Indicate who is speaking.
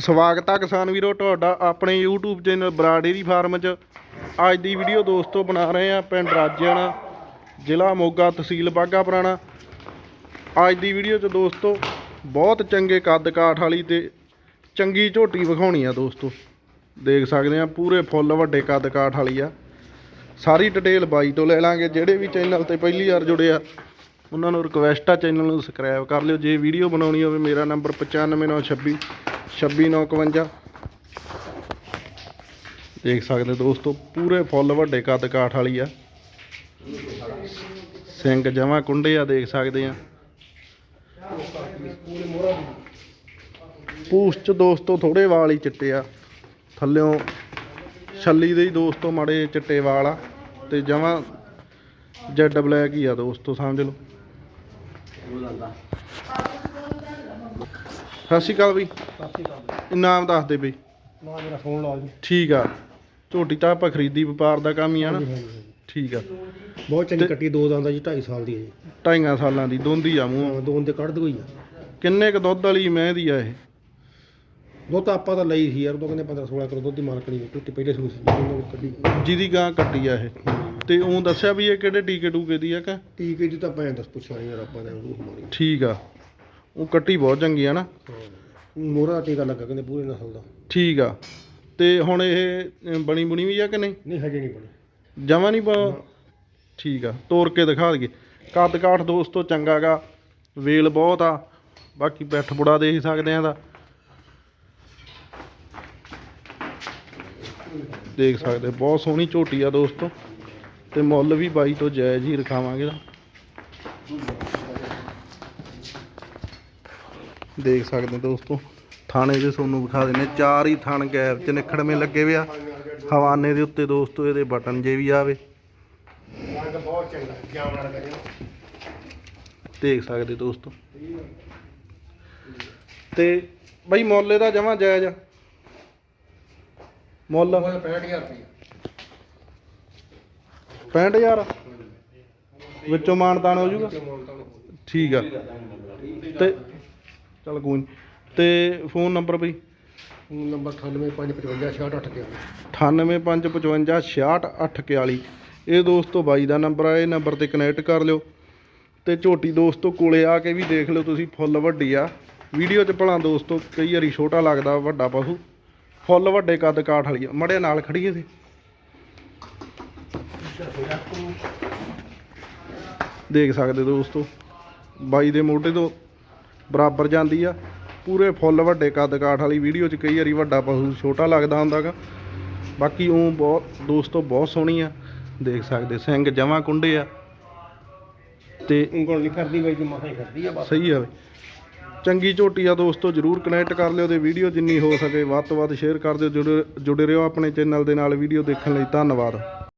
Speaker 1: ਸਵਾਗਤ ਆ ਕਿਸਾਨ ਵੀਰੋ, ਤੁਹਾਡਾ ਆਪਣੇ YouTube ਚੈਨਲ ਬਰਾਡੇਰੀ ਫਾਰਮ 'ਚ। ਅੱਜ ਦੀ ਵੀਡੀਓ ਦੋਸਤੋ ਬਣਾ ਰਹੇ ਆ ਪਿੰਡ ਰਾਜਿਆਣਾ ਜ਼ਿਲ੍ਹਾ ਮੋਗਾ ਤਹਿਸੀਲ ਬਾਗਾ ਪੁਰਾਣਾ। ਅੱਜ ਦੀ ਵੀਡੀਓ 'ਚ ਦੋਸਤੋ, ਬਹੁਤ ਚੰਗੇ ਕੱਦ ਕਾਠ ਵਾਲੀ ਤੇ ਚੰਗੀ ਝੋਟੀ ਵਿਖਾਉਣੀ ਆ ਦੋਸਤੋ। ਦੇਖ ਸਕਦੇ ਆ, ਪੂਰੇ ਫੁੱਲ ਵੱਡੇ ਕੱਦ ਕਾਠ ਵਾਲੀ ਆ। ਸਾਰੀ ਡਿਟੇਲ ਬਾਈ ਤੋਂ ਲੈ ਲਾਂਗੇ, ਜਿਹੜੇ ਵੀ ਚੈਨਲ ਤੇ ਪਹਿਲੀ ਵਾਰ ਜੁੜੇ ਆ ਉਹਨਾਂ ਨੂੰ ਰਿਕਵੈਸਟ ਆ ਚੈਨਲ ਨੂੰ ਸਬਸਕ੍ਰਾਈਬ ਕਰ ਲਿਓ। ਜੇ ਵੀਡੀਓ ਬਣਾਉਣੀ ਹੋਵੇ, ਮੇਰਾ ਨੰਬਰ 95926 26951 ਦੇਖ ਸਕਦੇ ਦੋਸਤੋ, ਪੂਰੇ ਫੁੱਲ ਵੱਡੇ ਕੱਦ ਕਾਠ ਵਾਲੀ ਆ। ਸਿੰਘ ਜਮਾ ਕੁੰਡੇ ਆ, ਦੇਖ ਸਕਦੇ ਆ। ਪੂਛ ਚ ਦੋਸਤੋ ਥੋੜੇ ਵਾਲ ਹੀ ਚਿੱਟੇ ਆ। ਥੱਲਿਓਂ ਛੱਲੀ ਦੇ ਹੀ ਦੋਸਤੋ ਮਾੜੇ ਚਿੱਟੇ ਵਾਲ ਆ। ਤੇ ਜਮਾ ਜੈਡ ਬਲੈਕ ਹੀ ਆ ਦੋਸਤੋ, ਸਮਝ ਲਓ। ਸਤਿ ਸ਼੍ਰੀ ਅਕਾਲ ਬਈ। ਇਨਾਮ ਦੱਸ ਦੇ ਬਈ।
Speaker 2: ਨਾ ਮੇਰਾ ਫੋਨ ਲਾ ਜੀ।
Speaker 1: ਠੀਕ ਆ। ਝੋਟੀ ਤਾਂ ਆਪਾਂ ਖਰੀਦੀ ਵਪਾਰ ਦਾ ਕੰਮ ਹੀ ਆ ਨਾ। ਠੀਕ ਆ।
Speaker 2: ਬਹੁਤ ਚੰਗੀ
Speaker 1: ਤੇ-
Speaker 2: ਕੱਟੀ ਦੋ ਦੰਦਾਂ ਜੀ 2.5 ਸਾਲ ਦੀ ਹੈ ਜੀ।
Speaker 1: ਢਾਈਆਂ ਸਾਲਾਂ ਦੀ ਦੋਂਦੀ ਆ ਮੂੰਹ।
Speaker 2: ਹਾਂ, ਦੋ ਦੇ ਕੱਢ ਦਗੋਈ ਆ।
Speaker 1: ਕਿੰਨੇ ਕ ਦੁੱਧ ਵਾਲੀ ਮੈਂ ਦੀ ਆ ਇਹ?
Speaker 2: ਦੁੱਧ ਤਾਂ ਆਪਾਂ ਤਾਂ ਲਈ ਸੀ ਯਾਰ ਉਹ ਕਹਿੰਦੇ 15 16 ਕਿਲੋ ਦੁੱਧ ਦੀ ਮਾਲਕਣੀ ਟੁੱਟੀ ਪਹਿਲੇ ਸੂਸ ਜਿਹਨੂੰ ਕੱਢੀ।
Speaker 1: ਜਿਹਦੀ ਗਾਂ ਕੱਟੀ ਆ ਇਹ। ਤੇ ਉਹ ਦੱਸਿਆ ਵੀ ਇਹ ਕਿਹੜੇ ਟੀਕੇ ਟੂਕੇ ਦੀ ਆ ਕਿ?
Speaker 2: ਟੀਕੇ ਜੀ ਤਾਂ ਭੈਣ ਦੱਸ ਪੁੱਛਿਆ ਨਹੀਂ ਯਾਰ ਆਪਾਂ ਨੇ ਉਹ ਮਾਰੀ
Speaker 1: ਠੀਕ ਆ। ਉਹ ਕੱਟੀ ਬਹੁਤ ਚੰਗੀ ਆ ਨਾ।
Speaker 2: ਮੋਹਰਾ ਦਾ ਟੀਕਾ ਲੱਗਾ ਕਹਿੰਦੇ ਪੂਰੇ ਨਸਲ ਦਾ।
Speaker 1: ਠੀਕ ਆ। ਤੇ ਹੁਣ ਇਹ ਬਣੀ ਬੁਣੀ ਵੀ ਆ ਕਿ ਨਹੀਂ?
Speaker 2: ਨਹੀਂ ਹਜੇ ਨਹੀਂ ਬਣੀ।
Speaker 1: ਜਮਾ ਨਹੀਂ ਪਾ ਠੀਕ ਆ। ਤੋੜ ਕੇ ਦਿਖਾ ਦਈਏ। ਕੱਦ ਕਾਠ ਦੋਸਤੋ ਚੰਗਾ ਗਾ। ਵੇਲ ਬਹੁਤ ਆ। ਬਾਕੀ ਪਿੱਠ ਬੁੜਾ ਦੇਖ ਸਕਦੇ ਆ ਦਾ ਦੇਖ ਸਕਦੇ ਬਹੁਤ ਸੋਹਣੀ ਝੋਟੀ ਆ ਦੋਸਤੋ। ਤੇ ਮੁੱਲ ਵੀ ਬਾਈ ਤੋਂ ਜਾਇਜ਼ ਹੀ ਰਖਾਵਾਂਗੇ ਦਾ ਦੇਖ ਸਕਦੇ ਦੋਸਤੋ, ਥਾਣੇ ਦੇ ਸੋਨੂੰ ਵਿਖਾ ਦਿੰਨੇ ਚਾਰ ਹੀ ਥਣ ਗੈਪ ਚ ਨਿਖੜਵੇਂ ਲੱਗੇ ਵੇ ਹਵਾਨੇ ਦੇ ਉੱਤੇ ਦੋਸਤੋ, ਇਹਦੇ ਬਟਨ ਜੇ ਵੀ ਆਵੇ। ਦੇਖ ਸਕਦੇ ਦੋਸਤੋ। ਤੇ ਬਈ ਮੁੱਲ ਇਹਦਾ ਜਮਾ ਜਾਇਜ਼ ਆ। ਮੁੱਲ?
Speaker 2: 65000 ਰੁਪਏ
Speaker 1: 65000 ਵਿੱਚੋਂ ਮਾਨਤਾਨ ਹੋ ਜਾਊਗਾ? ਠੀਕ ਆ। ਤੇ ਚਲ ਕੋਈ। ਤੇ ਫੋਨ ਨੰਬਰ ਬਈ?
Speaker 2: ਨੰਬਰ 9855566841
Speaker 1: 9855566841 ਇਹ ਦੋਸਤੋ ਬਾਈ ਦਾ ਨੰਬਰ ਆ ਇਹ ਨੰਬਰ ਤੇ ਕਨੈਕਟ ਕਰ ਲਿਓ। ਤੇ ਝੋਟੀ ਦੋਸਤੋ ਕੋਲੇ ਆ ਕੇ ਵੀ ਦੇਖ ਲਿਓ ਤੁਸੀਂ ਫੁੱਲ ਵੱਡੀ ਆ। ਵੀਡੀਓ 'ਚ ਭਲਾ ਦੋਸਤੋ ਕਈ ਵਾਰੀ ਛੋਟਾ ਲੱਗਦਾ ਵੱਡਾ ਪਸ਼ੂ। ਫੁੱਲ ਵੱਡੇ ਕੱਦ ਕਾਠ ਵਾਲੀ ਮੜੇ ਨਾਲ ਖੜੀਏ ਸੀ ਦੇਖ ਸਕਦੇ ਦੋਸਤੋ ਬਾਈ ਦੇ ਮੋਢੇ ਤੋਂ ਬਰਾਬਰ ਜਾਂਦੀ ਆ। ਪੂਰੇ ਫੁੱਲ ਵੱਡੇ ਕੱਦ ਕਾਠ ਵਾਲੀ ਵੀਡੀਓ 'ਚ ਕਈ ਵਾਰੀ ਵੱਡਾ ਪਸ਼ੂ ਛੋਟਾ ਲੱਗਦਾ ਹੁੰਦਾਗਾ। ਬਾਕੀ ਉਹ ਬਹੁਤ ਦੋਸਤੋ ਬਹੁਤ ਸੋਹਣੀ ਆ। ਦੇਖ ਸਕਦੇ ਸਿੰਘ ਜਮਾ ਕੁੰਡੇ ਆ। ਤੇ
Speaker 2: ਉਂਗਲ ਨਹੀਂ ਕਰਦੀ ਬਾਈ ਮਸਾਂ ਹੀ ਕਰਦੀ ਆ ਬਸ।
Speaker 1: ਸਹੀ ਆ ਚੰਗੀ ਝੋਟੀ ਆ ਦੋਸਤੋ ਜਰੂਰ ਕਨੈਕਟ ਕਰ ਲਿਓ ਤੇ ਵੀਡੀਓ ਜਿੰਨੀ ਹੋ ਸਕੇ ਵੱਧ ਤੋਂ ਵੱਧ ਸ਼ੇਅਰ ਕਰ ਦਿਓ। ਜੁੜੇ ਜੁੜੇ ਰਹੋ ਆਪਣੇ ਚੈਨਲ ਦੇ ਨਾਲ ਵੀਡੀਓ ਦੇਖਣ ਲਈ। ਧੰਨਵਾਦ।